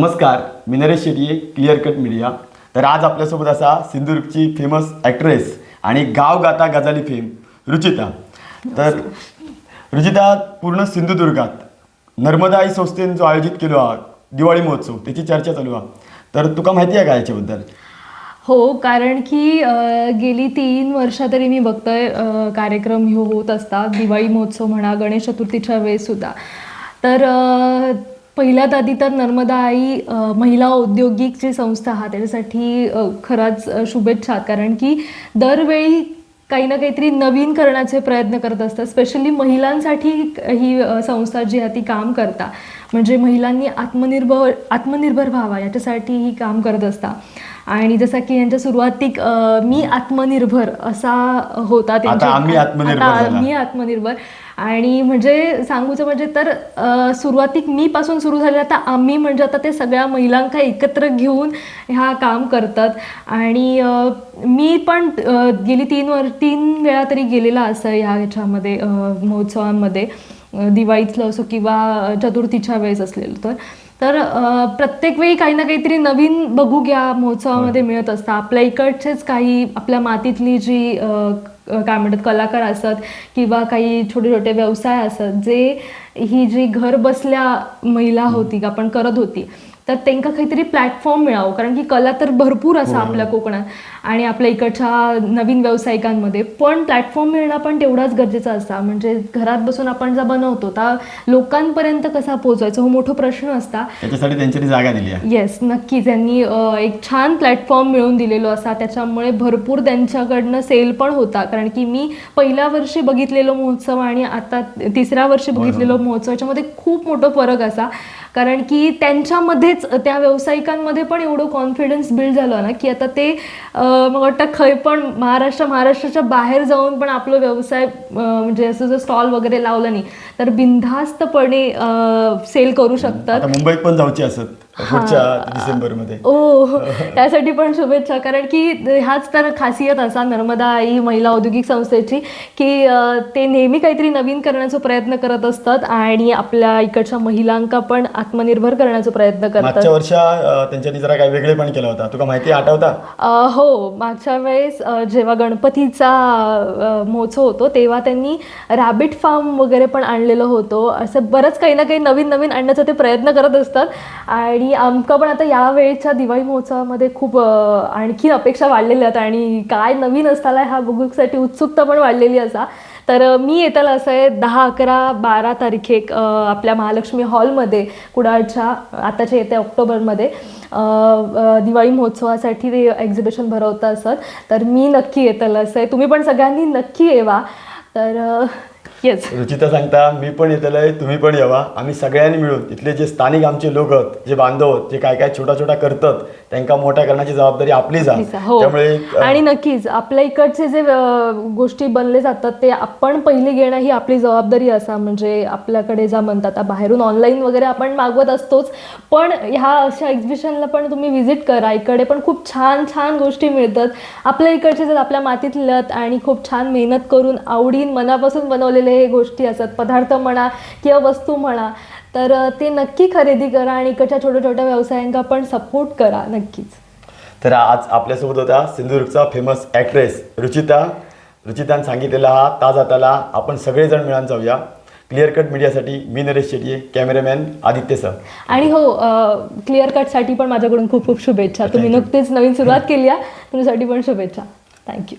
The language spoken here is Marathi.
नमस्कार मी Naresh Shetye clear cut media तर आज आपल्यासोबत असा सिंधुदुर्गची फेमस ॲक्ट्रेस आणि गाव गाता गजाली फेम रुचिता. तर रुचिता पूर्ण सिंधुदुर्गात नर्मदा आई संस्थेने जो आयोजित केलो हा दिवाळी महोत्सव त्याची चर्चा चालू आहे. तर तुका माहिती आहे का याच्याबद्दल? हो कारण की गेली तीन वर्ष तरी मी बघतोय कार्यक्रम ह्यो होत असतात. दिवाळी महोत्सव म्हणा गणेश चतुर्थीच्या वेळेस सुद्धा. तर अ, पहिल्यात आधी तर नर्मदा आई महिला औद्योगिक जी संस्था हा त्याच्यासाठी खराच शुभेच्छा. कारण की दरवेळी काही ना काहीतरी नवीन करण्याचे प्रयत्न करत असतात. स्पेशली महिलांसाठी ही संस्था जी आहे ती काम करता. म्हणजे महिलांनी आत्मनिर्भर आत्मनिर्भर व्हावा याच्यासाठी ही काम करत असता. आणि जसं की यांच्या सुरुवातीक मी आत्मनिर्भर असा होता त्यांच्या-. मी आत्मनिर्भर. आणि म्हणजे सांगूचं म्हणजे तर सुरुवातीक मी पासून सुरू झाले आता आम्ही म्हणजे आता ते सगळ्या महिलांका एकत्र घेऊन ह्या काम करतात. आणि मी पण गेली तीन वर तीन वेळा तरी गेलेला असं ह्या ह्याच्यामध्ये महोत्सवांमध्ये. दिवाळीतलं असो किंवा चतुर्थीच्या वेळेस असलेलं तर. तर प्रत्येक वेळी काही ना काहीतरी नवीन बघू घ्या महोत्सवामध्ये मिळत असतं. आपल्या इकडचेच काही आपल्या मातीतली जी काय म्हणतात कलाकार असत किंवा काही छोटे छोटे व्यवसाय असत जे ही जी घर बसल्या महिला होती आपण करत होती तर त्यांना काहीतरी प्लॅटफॉर्म मिळावं. कारण की कला तर भरपूर असा आपल्या कोकणात आणि आपल्या इकडच्या नवीन व्यावसायिकांमध्ये. पण प्लॅटफॉर्म मिळणं पण तेवढाच गरजेचं असतं. म्हणजे घरात बसून आपण जर बनवतो तर लोकांपर्यंत कसा पोहोचवायचा हो मोठा प्रश्न असता. त्याच्यासाठी त्यांच्यानी जागा दिली येस नक्कीच. त्यांनी एक छान प्लॅटफॉर्म मिळवून दिलेलो असा. त्याच्यामुळे भरपूर त्यांच्याकडनं सेल पण होता. कारण की मी पहिल्या वर्षी बघितलेलो महोत्सव आणि आता तिसऱ्या वर्षी बघितलेलो महोत्सव याच्यामध्ये खूप मोठा फरक असा. कारण की त्यांच्यामध्येच त्या व्यावसायिकांमध्ये पण एवढं कॉन्फिडन्स बिल्ड झालं ना की आता ते मला वाटतं खय पण महाराष्ट्र महाराष्ट्राच्या बाहेर जाऊन पण आपलं व्यवसाय म्हणजे असं जर स्टॉल वगैरे लावलं नाही तर बिनधास्तपणे सेल करू शकतात. मुंबईत पण जाऊची असत. पुढच्या डिसेंबरमध्ये. ओ त्यासाठी पण शुभेच्छा. कारण की ह्याच तर खासियत असा नर्मदा आई महिला औद्योगिक संस्थेची की ते नेहमी काहीतरी नवीन करण्याचा प्रयत्न करत असतात आणि आपल्या इकडच्या महिलांका पण आत्मनिर्भर करण्याचा प्रयत्न करतात. मागच्या वर्षा त्यांच्यानी जरा काही वेगळे पण केला होता. तुका माहिती आठवता? हो. मागच्या वेळेस जेव्हा गणपतीचा महोत्सव होतो तेव्हा त्यांनी रॅबिट फार्म वगैरे पण आणलेलं होतं. असं बरंच काही ना काही नवीन नवीन आणण्याचा ते प्रयत्न करत असतात. आणि आमका पण आता यावेळेच्या दिवाळी महोत्सवामध्ये खूप आणखी अपेक्षा वाढलेल्या आहेत आणि काय नवीन असताना ह्या बघूसाठी उत्सुकता पण वाढलेली असा. तर मी येताला असं आहे दहा अकरा बारा तारखेक आपल्या महालक्ष्मी हॉलमध्ये कुडाळच्या आताच्या येत्या ऑक्टोबरमध्ये दिवाळी महोत्सवासाठी ते एक्झिबिशन भरवतं असत तर मी नक्की येताला असं आहे. तुम्ही पण सगळ्यांनी नक्की येवा. तर येस रुचिता सांगता मी पण येतलोय तुम्ही पण यावा. आम्ही सगळ्यांनी मिळून इथले जे स्थानिक आमचे लोक आहेत जे बांधव जे काय काय छोटा छोटा करतात त्यांना मोठा करण्याची जबाबदारी आपलीच आहे हो. त्यामुळे आणि नक्कीच आपल्या इकडचे जे अ, गोष्टी बनले जातात ते आपण पहिली घेणं ही आपली जबाबदारी असा म्हणजे आपल्याकडे जा म्हणतात. आता बाहेरून ऑनलाईन वगैरे आपण मागवत असतोच पण ह्या अशा एक्झिबिशनला पण तुम्ही व्हिजिट करा. इकडे पण खूप छान छान गोष्टी मिळतात. आपल्या इकडचे जर आपल्या मातीतल्या आणि खूप छान मेहनत करून आवडीन मनापासून बनवलेले हे गोष्टी असतात. पदार्थ म्हणा किंवा वस्तू म्हणा. तर ते नक्की खरेदी करा आणि इकडच्या छोट्या छोट्या व्यवसायांना पण सपोर्ट करा नक्कीच. तर आज आपल्यासोबत होता सिंधुदुर्गचा फेमस ॲक्ट्रेस रुचिता. रुचितान सांगितलेला हा ताजा ताला. आपण सगळेजण मिळून जाऊया. क्लिअर कट मीडियासाठी मी नरेश शेट्ये कॅमेरामॅन आदित्य सर आणि हो क्लिअर कटसाठी पण माझ्याकडून खूप खूप शुभेच्छा. तुम्ही. नुकतीच नवीन सुरुवात केली आहे. तुमच्यासाठी पण शुभेच्छा. थँक्यू